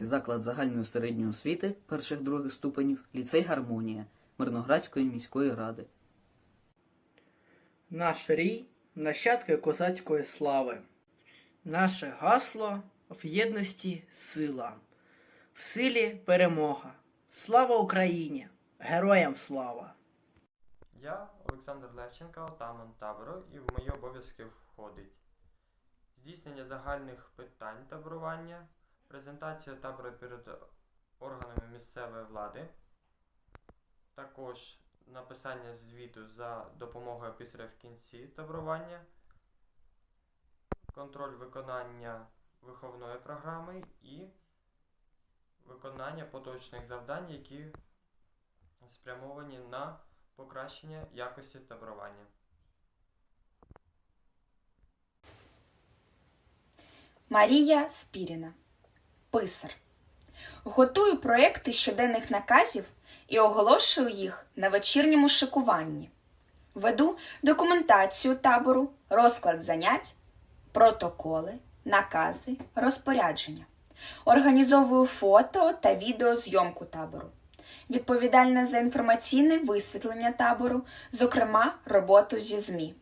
Мирноградський заклад загальної середньої освіти перших других ступенів, ліцей Гармонія Мирноградської міської ради. Наш рій нащадки козацької слави. Наше гасло в єдності сила, в силі перемога. Слава Україні! Героям слава! Я, Олександр Левченко, отаман табору, і в мої обов'язки входить здійснення загальних питань таборування, презентація табору перед органами місцевої влади, також написання звіту за допомогою після в кінці таборування, контроль виконання виховної програми і виконання поточних завдань, які спрямовані на покращення якості таборування. Марія Спіріна. Писар. Готую проекти щоденних наказів і оголошую їх на вечірньому шикуванні. Веду документацію табору, розклад занять, протоколи, накази, розпорядження. Організовую фото та відеозйомку табору. Відповідальна за інформаційне висвітлення табору, зокрема роботу зі ЗМІ.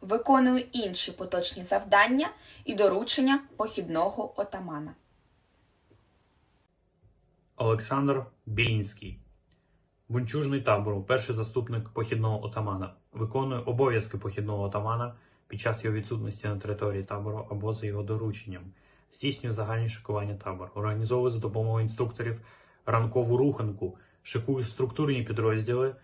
Виконую інші поточні завдання і доручення похідного отамана. Олександр Білінський. Бунчужний табору, перший заступник похідного отамана. Виконує обов'язки похідного отамана під час його відсутності на території табору або за його дорученням. Здійснює загальні шикування табору. Організовує за допомогою інструкторів ранкову руханку, шикує структурні підрозділи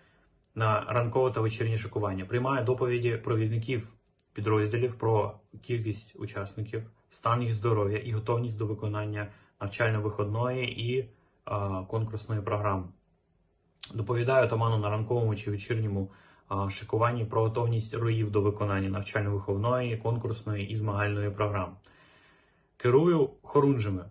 на ранкове та вечірнє шикування. Приймає доповіді провідників підрозділів про кількість учасників, стан їх здоров'я і готовність до виконання навчально-виходної і конкурсної програми. Доповідаю отаману на ранковому чи вечірньому шикуванні про готовність роїв до виконання навчально-виховної, конкурсної і змагальної програм. Керую хорунжами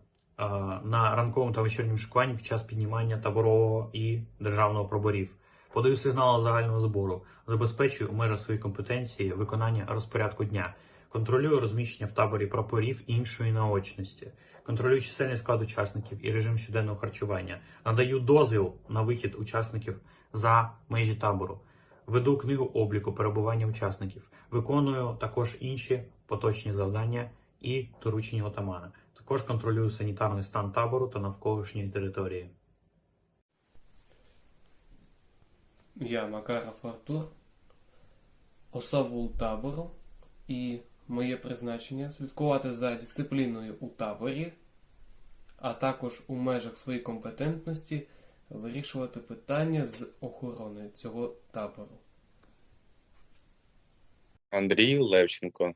на ранковому та вечірньому шикуванні під час піднімання таборового і державного проборів. Подаю сигнали загального збору, забезпечую у межах своєї компетенції виконання розпорядку дня, контролюю розміщення в таборі прапорів іншої наочності, контролюю чисельний склад учасників і режим щоденного харчування, надаю дозвіл на вихід учасників за межі табору, веду книгу обліку перебування учасників, виконую також інші поточні завдання і доручення отамана. Також контролюю санітарний стан табору та навколишньої території. Я Макаров Артур, осавул табору, і моє призначення слідкувати за дисципліною у таборі, а також у межах своєї компетентності вирішувати питання з охорони цього табору. Андрій Левченко,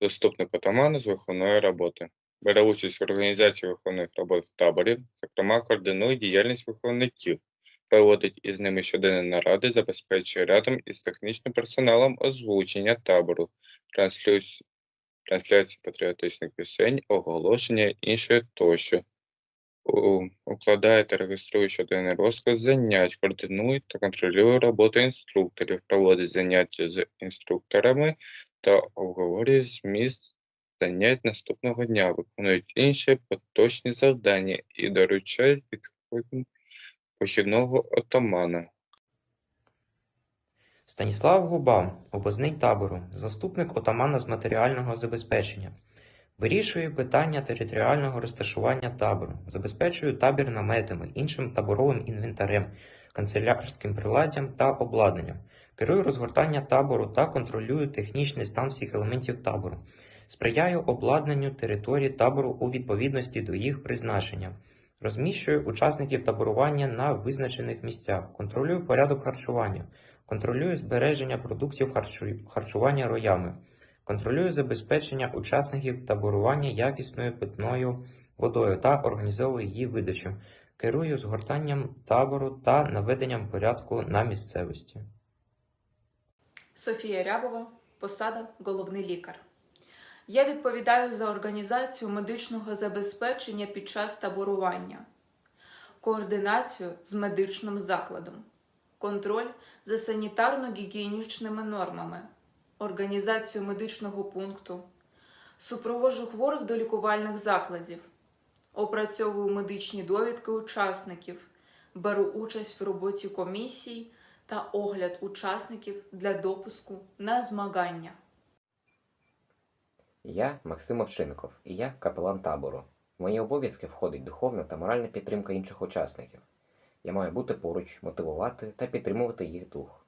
заступник отамана з виховної роботи. Бере участь в організації виховних робот в таборі, зокрема координує діяльність виховників, проводить із ними щоденні наради, забезпечує рядом із технічним персоналом озвучення табору, трансляції патріотичних пісень, оголошення іншої тощо. Укладає та реєструє щоденний розклад занять, координує та контролює роботу інструкторів, проводить заняття з інструкторами та обговорює зміст занять наступного дня, виконують інші поточні завдання і доручають підходом похідного отамана. Станіслав Губа, обозний табору, заступник отамана з матеріального забезпечення. Вирішує питання територіального розташування табору, забезпечує табір наметами, іншим таборовим інвентарем, канцелярським приладдям та обладнанням. Керую розгортання табору та контролюю технічний стан всіх елементів табору. Сприяю обладнанню території табору у відповідності до їх призначення. Розміщую учасників таборування на визначених місцях, контролюю порядок харчування, контролюю збереження продуктів харчування роями, контролюю забезпечення учасників таборування якісною питною водою та організовую її видачу, керую згортанням табору та наведенням порядку на місцевості. Софія Рябова, посада головний лікар. Я відповідаю за організацію медичного забезпечення під час таборування, координацію з медичним закладом, контроль за санітарно-гігієнічними нормами, організацію медичного пункту, супроводжу хворих до лікувальних закладів, опрацьовую медичні довідки учасників, беру участь в роботі комісій та огляд учасників для допуску на змагання. Я Максим Овчинков, і я капелан табору. Мої обов'язки входить духовна та моральна підтримка інших учасників. Я маю бути поруч, мотивувати та підтримувати їх дух.